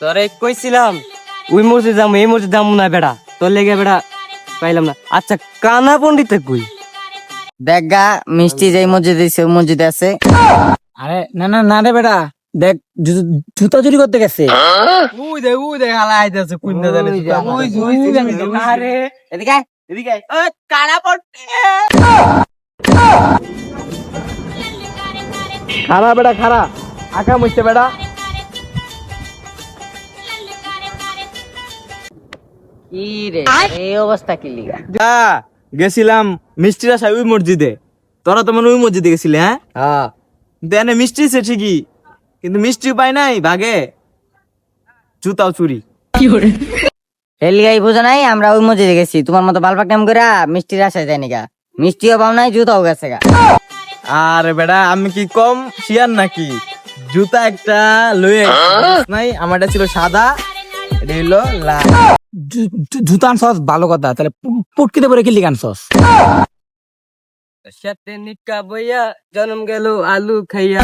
তোরে কইছিলাম ওই মসজিদ যাব এই মসজিদ যাব না বেড়া। তোর লেগে বেড়া পাইলাম না। আচ্ছা কানা পন্ডিতে কই? দেখ গা মিষ্টি যেই মসজিদে দিছে ওই মসজিদে আছে। আরে না না না রে বেটা দেখ জুতা চুরি করতে গেছে। উই দে উই দে হালা আইতাছে কুইন্দা জানে ওই ওই ওই যে, আরে এদিকে আয়। এদিকে আয়। ওই কানা পন্ডিত খারা বেটা খারা। আঁকা মুছতে বেটা কি রে এই অবস্থা কি লিগা? যা গেছিলাম মিষ্টির ওই মসজিদে। তোরা তো মনে হয় ওই মসজিদে গেছিলি হ্যাঁ? হ্যাঁ। দেনে মিষ্টি সে ঠিকই কিন্তু মিষ্টি পাই নাই ভাগে। জুতাও চুরি। রেলগাই বুঝো নাই আমরা ওই মসজিদে গেছি। তোমার মতো বালপাক নাম করে মিষ্টির আশায় যায়নি গা মিষ্টিও পাও নাই জুতাও গেছে গা। আরে বেটা আমি কি কম শিয়ার নাকি? জুতা একটা লয়ে নাই আমারটা ছিল সাদা। এটা হইল লা জু- জু- ভালো কথা। তাহলে পুটকিতে পরে কি লিখে আনছস? সাথে নিকা বইয়া জন্ম গেল আলু খাইয়া।